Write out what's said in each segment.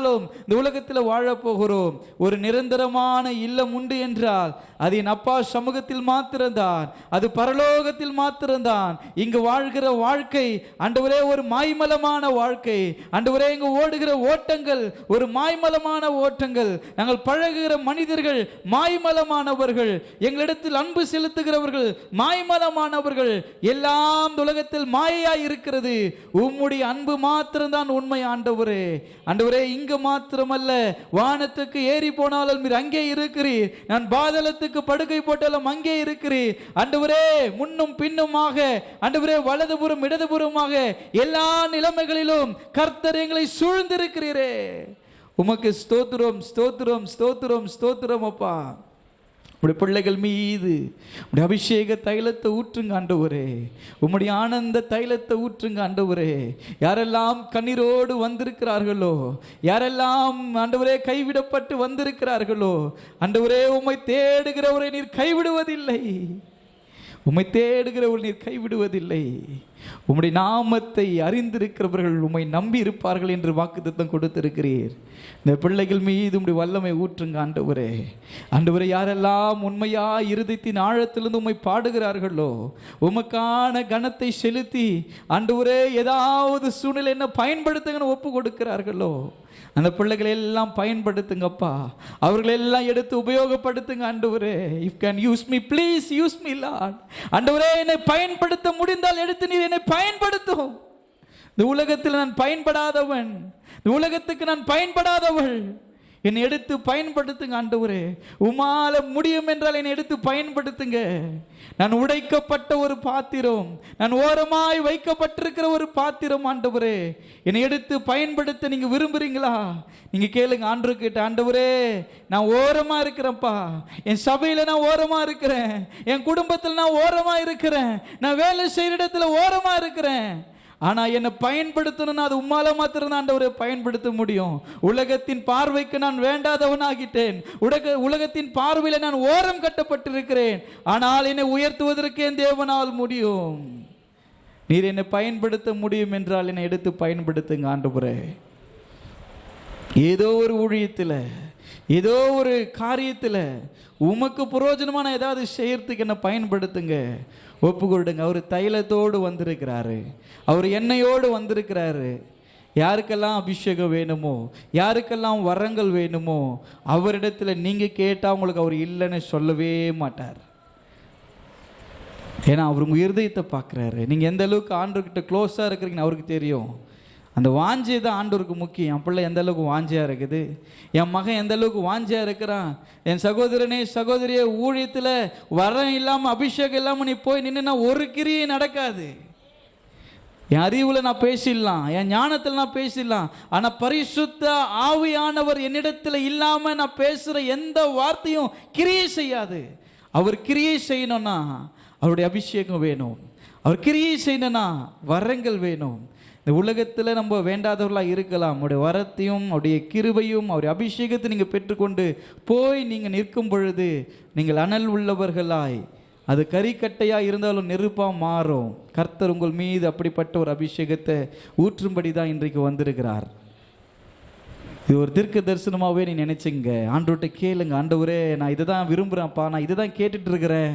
நாளும் இந்த உலகத்தில் வாழப்போகிறோம் ஒரு நிரந்தரமான இல்லம் உண்டு என்றால் அது என் அப்பா சமூகத்தில் மாத்திரம்தான். அது பரலோகத்தில் மாத்திரம்தான். இங்கு வாழ்கிற வாழ்க்கை ஆண்டவரே ஒரு மாய்மலமான வாழ்க்கை. ஆண்டவரே இங்கு ஓடுகிற ஓட்டங்கள் ஒரு மாய்மலமான ஓட்டங்கள். நாங்கள் பழகுகிற மனிதர்கள் மாய்மலமானவர்கள். எங்களிடத்தில் அன்பு செலுத்துகிறவர்கள் மாய்மலமானவர்கள். எல்லாம் உலகத்தில் மாயையாய் இருக்கிறது. உம்முடைய அன்பு மாத்திரம்தான் உண்மை ஆண்டவரே. ஆண்டவரே இங்கு மாத்திரமல்ல வானத்துக்கு ஏறி போனாலும் நீர் அங்கே இருக்கிறீர். நான் பாதலத்துக்கு படுக்கை போட்டாலும் அங்கே இருக்கிறீர். அண்டுவரே முன்னும் பின்னுமாக ஆண்டவரே வலதுபுறம் இடதுபுறமாக எல்லா நிலைமைகளிலும் கர்த்தர் எங்களை சூழ்ந்திருக்கிறீரே. உமக்கு ஸ்தோத்திரம் ஸ்தோத்திரம் ஸ்தோத்திரம் ஸ்தோத்திரம் அப்பா. உடைய பிள்ளைகள் மீது உடைய அபிஷேக தைலத்தை ஊற்றுங்க ஆண்டவரே. உம்முடைய ஆனந்த தைலத்தை ஊற்றுங்க ஆண்டவரே. யாரெல்லாம் கண்ணீரோடு வந்திருக்கிறார்களோ யாரெல்லாம் ஆண்டவரே கைவிடப்பட்டு வந்திருக்கிறார்களோ ஆண்டவரே உம்மை தேடுகிறவரை நீர் கைவிடுவதில்லை. உம்மை தேடுகிறவர்கள் நீர் கைவிடுவதில்லை. உம்முடைய நாமத்தை அறிந்திருக்கிறவர்கள் உம்மை நம்பி இருப்பார்கள் என்று வாக்குத்தத்தம் கொடுத்திருக்கிறீர். இந்த பிள்ளைகள் மீது உம்முடைய வல்லமை ஊற்றுங்க ஆண்டவரே. ஆண்டவரே யாரெல்லாம் உண்மையா இருதயத்தின் ஆழத்திலிருந்து உம்மை பாடுகிறார்களோ உமக்கான கனத்தை செலுத்தி ஆண்டவரே ஏதாவது சூழ்நிலை என்ன பயன்படுத்துங்கன்னு ஒப்பு கொடுக்கிறார்களோ அந்த பிள்ளைகளை எல்லாம் பயன்படுத்துங்கப்பா. அவர்களெல்லாம் எடுத்து உபயோகப்படுத்துங்க ஆண்டவரே. If can use me please use me Lord ஆண்டவரே என்னை பயன்படுத்த முடிந்தால் எடுத்து நீர் என்னை பயன்படுத்தும். இந்த உலகத்தில் நான் பயன்படாதவன். இந்த உலகத்துக்கு நான் பயன்படாதவள். என்னை எடுத்து பயன்படுத்துங்க ஆண்டவரே. உமால முடியும் என்றால் என்னை எடுத்து பயன்படுத்துங்க. நான் உடைக்கப்பட்ட ஒரு பாத்திரம் நான் ஓரமாய் வைக்கப்பட்டிருக்கிற ஒரு பாத்திரம் ஆண்டவரே. என்னை எடுத்து பயன்படுத்த நீங்க விரும்புறீங்களா? நீங்க கேளுங்க ஆண்டு கிட்ட ஆண்டவரே நான் ஓரமா இருக்கிறேன்ப்பா. என் சபையில நான் ஓரமா இருக்கிறேன். என் குடும்பத்தில் நான் ஓரமா இருக்கிறேன். நான் வேலை செய்கிற இடத்துல ஓரமா இருக்கிறேன். ஆனா என்னை பயன்படுத்தணும்னா அது உம்மால மாத்திரம் தான் ஆண்டவரை பயன்படுத்த முடியும். உலகத்தின் பார்வைக்கு நான் வேண்டாதவன் ஆகிட்டேன் உலக உலகத்தின் பார்வையில நான் ஓரம் கட்டப்பட்டிருக்கிறேன். ஆனால் என்னை உயர்த்துவதற்கு என் தேவனால் முடியும். நீர் என்னை பயன்படுத்த முடியும் என்றால் என்னை எடுத்து பயன்படுத்துங்க ஆண்டவரே. ஏதோ ஒரு ஊழியத்தில் ஏதோ ஒரு காரியத்தில் உமக்கு புரோஜனமான ஏதாவது செய்யறதுக்கு என்னை பயன்படுத்துங்க. ஒப்பு கொடுங்க அவர் தைலத்தோடு வந்திருக்கிறாரு. அவர் எண்ணெயோடு வந்திருக்கிறாரு. யாருக்கெல்லாம் அபிஷேகம் வேணுமோ யாருக்கெல்லாம் வரங்கள் வேணுமோ அவரிடத்துல நீங்க கேட்டால் உங்களுக்கு அவர் இல்லைன்னு சொல்லவே மாட்டார். ஏன்னா அவர் உங்கள் இருதயத்தை பார்க்குறாரு. நீங்கள் எந்த அளவுக்கு ஆண்டவர்கிட்ட க்ளோஸாக இருக்கிறீங்கன்னு அவருக்கு தெரியும். அந்த வாஞ்சி தான் ஆண்டோருக்கு முக்கியம். என் பிள்ளை எந்த அளவுக்கு வாஞ்சியாக இருக்குது? என் மகன் எந்த அளவுக்கு வாஞ்சியாக இருக்கிறான்? என் சகோதரனே சகோதரியே ஊழியத்தில் வரம் இல்லாமல் அபிஷேகம் இல்லாமல் நீ போய் நின்றுனா ஒரு கிரியே நடக்காது. என் அறிவில் நான் பேசிடலாம். என் ஞானத்தில் நான் பேசிடலாம். ஆனால் பரிசுத்த ஆவியானவர் என்னிடத்தில் இல்லாமல் நான் பேசுகிற எந்த வார்த்தையும் கிரியை செய்யாது. அவர் கிரியை செய்யணும்னா அவருடைய அபிஷேகம் வேணும். அவர் கிரியை செய்யணும்னா வரங்கள் வேணும். இந்த உலகத்தில் நம்ம வேண்டாதவர்களாக இருக்கலாம். அவருடைய வரத்தையும் அவருடைய கிருபையும் அவருடைய அபிஷேகத்தை நீங்கள் பெற்றுக்கொண்டு போய் நீங்கள் நிற்கும் பொழுது நீங்கள் அனல் உள்ளவர்களாய். அது கறிக்கட்டையாக இருந்தாலும் நெருப்பாக மாறும். கர்த்தர் உங்கள் மீது அப்படிப்பட்ட ஒரு அபிஷேகத்தை ஊற்றும்படி தான் இன்றைக்கு வந்திருக்கிறார். இது ஒரு தீர்க்க தரிசனமாகவே நீ நினச்சிங்க. ஆண்டவர்கிட்ட கேளுங்க. ஆண்டவரே நான் இதை தான் விரும்புகிறேன்ப்பா நான் இதை தான் கேட்டுட்டு இருக்கிறேன்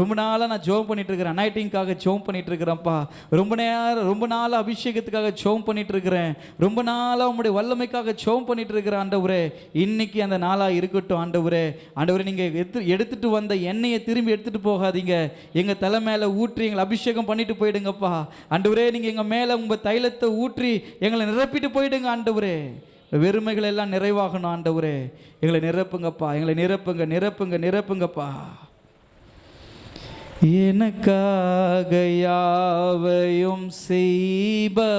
ரொம்ப நாளாக நான் ஜோம் பண்ணிட்டு இருக்கிறேன் நைட்டிங்காக ஜோம் பண்ணிட்டு இருக்கிறேன்ப்பா ரொம்ப நேரம் ரொம்ப நாளாக அபிஷேகத்துக்காக ஜோம் பண்ணிட்டு இருக்கிறேன் ரொம்ப நாளாக உங்களுடைய வல்லமைக்காக ஜோம் பண்ணிட்டு இருக்கிறேன் ஆண்டவரே. இன்னைக்கு அந்த நாளாக இருக்கட்டும் ஆண்டவரே. ஆண்டவரே நீங்கள் எடுத்து எடுத்துட்டு வந்த எண்ணெயை திரும்பி எடுத்துட்டு போகாதீங்க. எங்கள் தலை மேலே ஊற்றி எங்களை அபிஷேகம் பண்ணிட்டு போயிடுங்கப்பா. ஆண்டவரே நீங்கள் எங்கள் மேலே உங்கள் தைலத்தை ஊற்றி எங்களை நிரப்பிட்டு போயிடுங்க ஆண்டவரே. வெறுமைகள் எல்லாம் நிறைவாகணும் ஆண்டவரே. எங்களை நிரப்புங்கப்பா எங்களை நிரப்புங்க நிரப்புங்க நிரப்புங்கப்பா. எனக்காக யாவையும் செய்பவரே.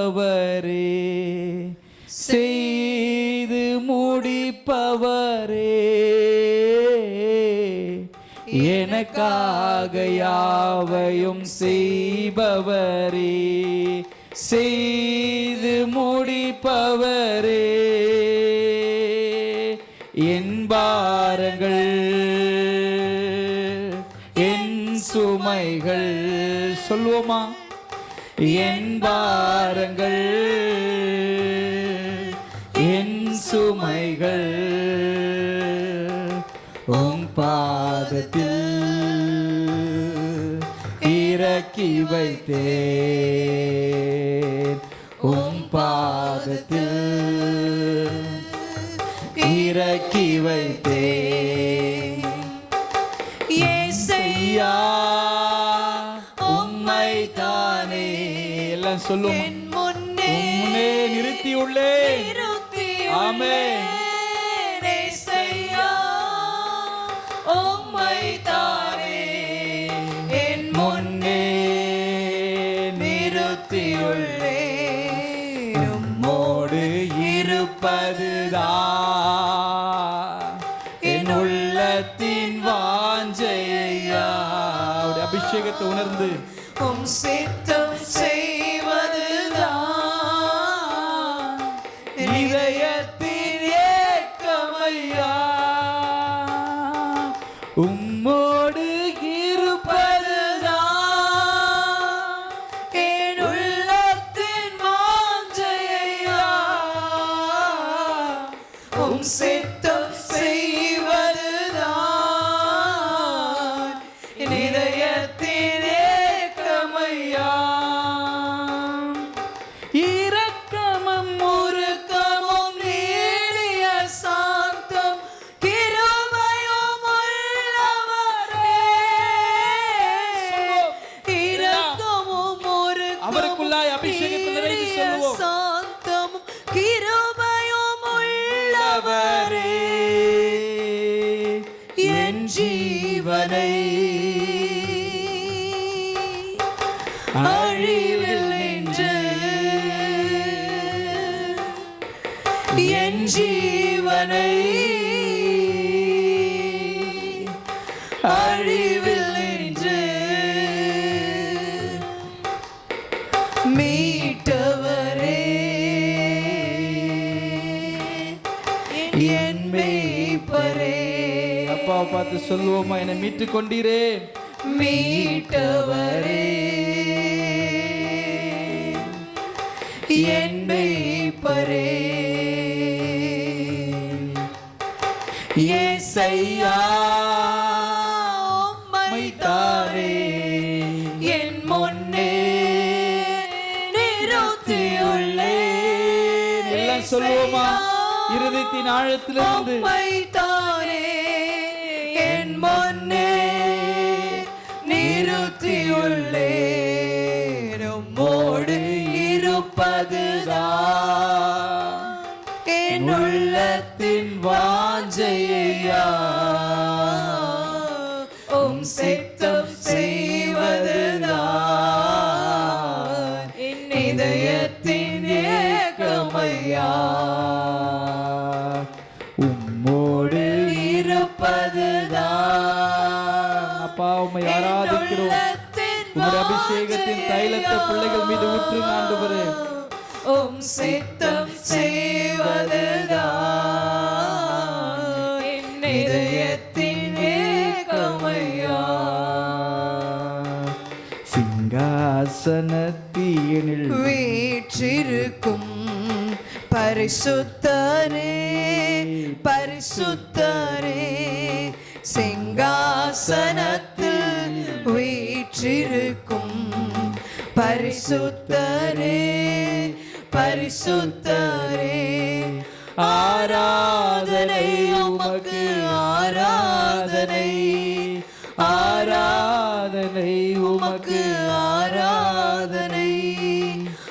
செய்து முடிப்பவரே. எனக்காக யாவையும் செய்பவரே. செய் முடிப்பவரே. என் பாரங்கள் என் சுமைகள் சொல்லுவோமா? என் பாரங்கள் என் சுமைகள் உம் பாதத்தில் இறக்கி வைத்தேன். பாதத்தில் இறக்கி வைத்தேன். ஏசையா உம்மை தானே எல்லாம் சொல்லுவோம் என் முன்னே நிறுத்தியுள்ளேன். அபிஷேகத்தை உணர்ந்து அழிவில் நின்று என் ஜீவனை அழிவில் நின்று மீட்டவரே என் மேய்ப்பரே அப்பாவை பார்த்து சொல்லுவோமா என்னை மீட்டு கொண்டீரே. மீட்டவரே. என் மேய்ப்பரே ஏசையா உம்மைத்தானே என் முன்னே நிறுத்தியுள்ளேன் எல்லாம் சொல்லுவோமா? இருதயத்தின் ஆழத்திலிருந்து. உம்மைத்தானே என் முன்னே நிறுத்தியுள்ளேன் உம்மோடு இருப்பதுதான். என் உள்ளத்தின் வாஞ்சையா. உம் சித்தம் செய்வதுதான். என் இதயத்தின் ஏக்கமையா. தைலத்தை பிள்ளைகள் மீது ஊற்று ஆண்டவரே. உம் சித்தம் செய்வதுதான். என் இதயத்தின் ஏக்கமையா சிங்காசனத்தீனில் வீற்றிருக்கும் பரிசுத்தரே பரிசுத்தரே. சிங்காசனத்தில் வீற்றிருக்கும் பரிசுத்தரே பரிசுத்தரே. ஆராதனை உமக்கு ஆராதனை. ஆராதனை உமக்கு ஆராதனை.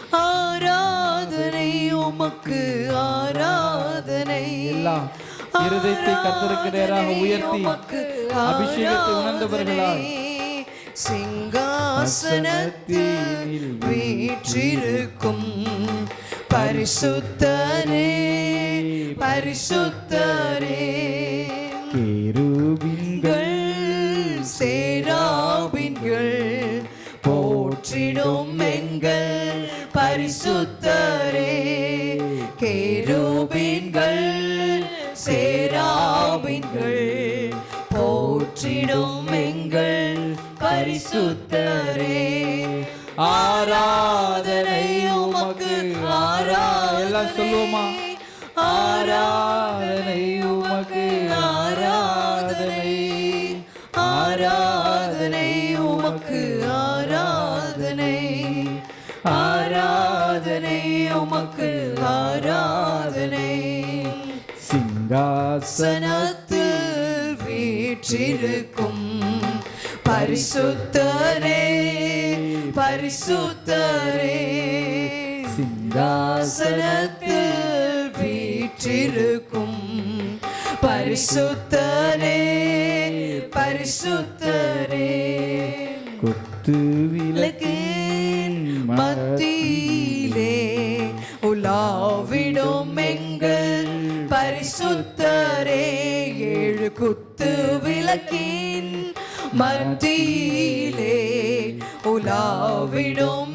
ஆராதனை உமக்கு ஆராதனை. எல்லாம் இருதயத்தை கர்த்தருக்கு நேராக உயர்த்தி அபிஷேகத்தை உணர்ந்தவர்களாய் சிங்காசனத்தில் வீற்றிருக்கும் பரிசுத்தரே பரிசுத்தரே பரிசுத்தரே ஆராதனை உமக்கு ஆராதனை. எல்லாம் சொல்லுவோமா? ஆராதனை உமக்கு ஆராதனை. ஆராதனை உமக்கு ஆராதனை. ஆராதனை உமக்கு ஆராதனை. சிங்காசனத்தில் சனத்தில் வீற்றிருக்கும் பரிசுத்தரே பரிசுத்தரே. சிங்காசனத்தில் சனத்தில் வீற்றிருக்கும் பரிசுத்தரே பரிசுத்தரே. குத்து விளக்கின் மத்தியிலே உலாவிடும் எங்கள் பரிசுத்தரே. ஏழு குத்து விளக்கின் மத்தியிலே உலாவிடும்.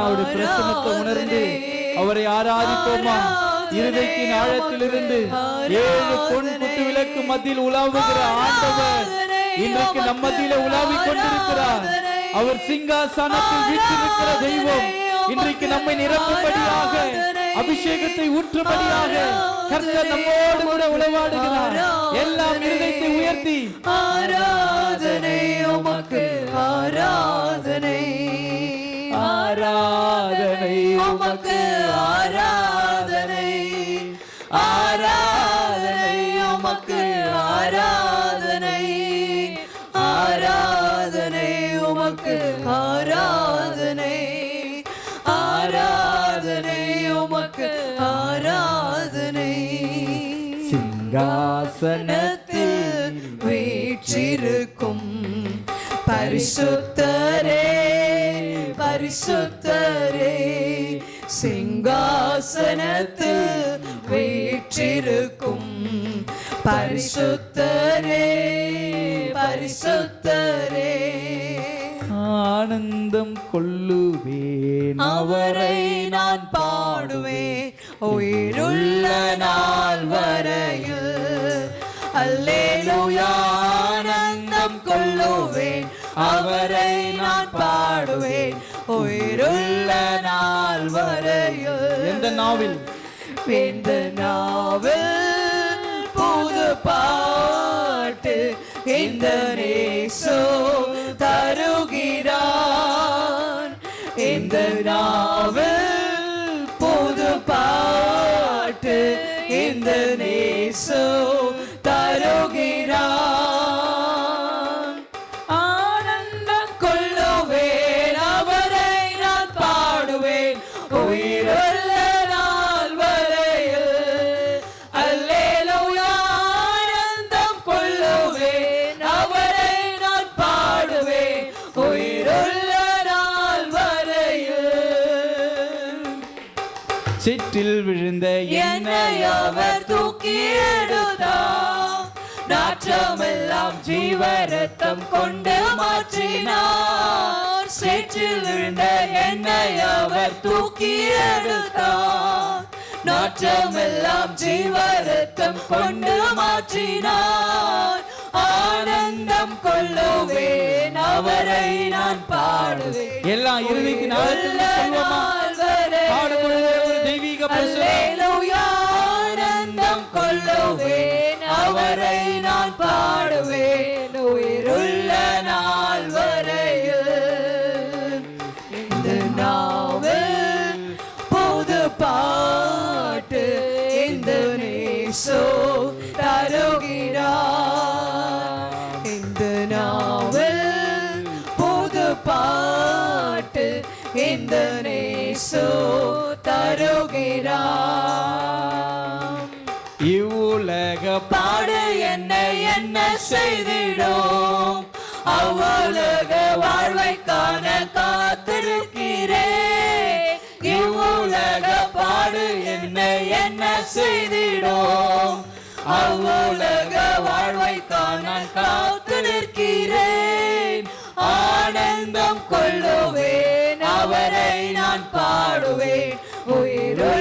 எல்லாருடைய பிரசனத்தை உணர்ந்து அவரை ஆராதிப்போமா? இருதயத்தின் ஆழத்திலிருந்து ஏழு பொன் குத்து விளக்கு மத்தியில் உலாவுகிற ஆண்டவர் இன்றைக்கு நம் மத்தியில உலாவிக் கொண்டிருக்கிறார். அவர் சிங்காசனத்தில் வீற்றிருக்கிற தெய்வம். இன்றைக்கு நம்மை நிரப்பும்படியாக அபிஷேகத்தை ஊற்றும்படியாக கர்த்தர் நம்மோடு கூட உளவாடுகிறார். எல்லாம் இருதயத்தை உயர்த்தி ஆராதனை உமக்கு ஆராதனை ஆராதனை உமக்கு ஆராதனை. ஆராதனை உமக்கு ஆராதனை. ஆராதனை உமக்கு ஆராதனை. ஆராதனை உமக்கு ஆராதனை. சிங்காசனத்தில் வீற்றிருக்கும் பரிசுத்தரே. பரிசுத்தரே சிங்காசனத்தில் வீற்றிருக்கும் பரிசுத்தரே பரிசுத்தரே. ஆனந்தம் கொள்ளுவேன் அவரை நான் பாடுவேன். உயிருள்ள நாள் வரையில் அல்லேலூயா ஆனந்தம் கொள்ளுவேன். அவரை நான் பாடுவேன். உயிருள்ள நாள் வரையில் எந்த நாவில்? இந்த நாவில்? புது பாட்டு. இந்த நேசோ சிற்றில் விழுந்த என்னை அவர் தூக்கி எடுத்தார் நாற்றமெல்லாம் ஜீவரத்தம் கொண்டு மாற்றினார். சேற்றில் விழுந்த என்னை அவர் தூக்கி எடுத்தார் நாற்றமெல்லாம் ஜீவரத்தம் கொண்டு மாற்றினார். ஆனந்தம் கொள்ளுவேன் அவரை நான் பாடுவேன். எல்லா இருதயத்தின் ஆழத்தில் அல்லேலூயா, ஆனந்தம் கொள்ளுவேன். அவரை நான் பாடுவேன். உயிருள்ள நாள் வரையில். இந்த நாவில் புது பாட்டு இந்த நேசோ தருகிறார். இந்த நாவில் புது பாட்டு இந்த நேசோ தருகிறார் இவ்வுலக பாடு என்ன என்ன செய்திடும்? அவ்வுலக வாழ்வை காண காத்திருக்கிறேன். இவ்வுலக பாடு என்ன என்ன செய்திடும்? அவ்வுலக வாழ்வை காண காத்து நிற்கிறேன் ஆனந்தம் கொள்ளுவேன். அவரை நான் பாடுவேன். உயிருள்ள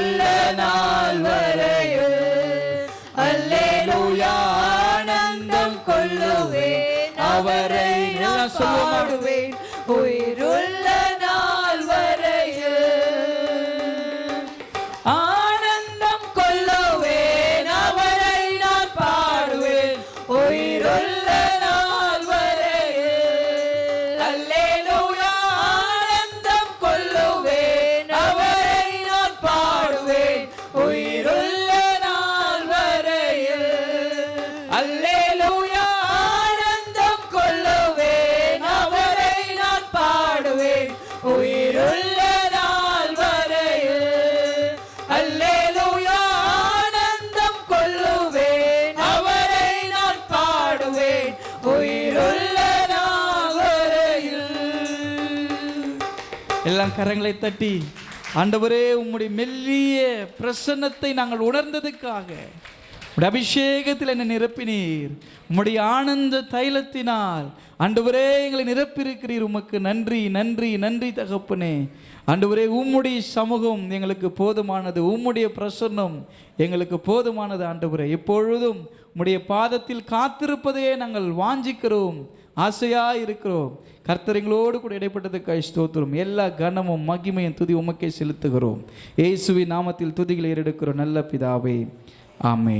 கரங்களை தட்டி ஆண்டவரே உம்முடைய மெல்லிய பிரசன்னத்தை நாங்கள் உணர்ந்ததுக்காக உடைய அபிஷேகத்தில் என்னை நிரப்பினீர். உம்முடைய ஆனந்த தைலத்தினால் ஆண்டவரே எங்களை நிரப்பியிருக்கிறீர். உமக்கு நன்றி நன்றி நன்றி தகப்பனே. ஆண்டவரே உம்முடைய சமூகம் எங்களுக்கு போதுமானது. உம்முடைய பிரசன்னம் எங்களுக்கு போதுமானது ஆண்டவரே. எப்பொழுதும் உம்முடைய பாதத்தில் காத்திருப்பதையே நாங்கள் வாஞ்சிக்கிறோம். ஆசையா இருக்கிறோம் கர்த்தரிங்களோடு கூட இடைப்பட்டதுக்காய் ஸ்தோத்திரம். எல்லா கனமும் மகிமையும் துதி உமக்கே செலுத்துகிறோம். இயேசுவி நாமத்தில் துதிகளை ஏறெடுக்கிறோம். நல்ல பிதாவே. ஆமே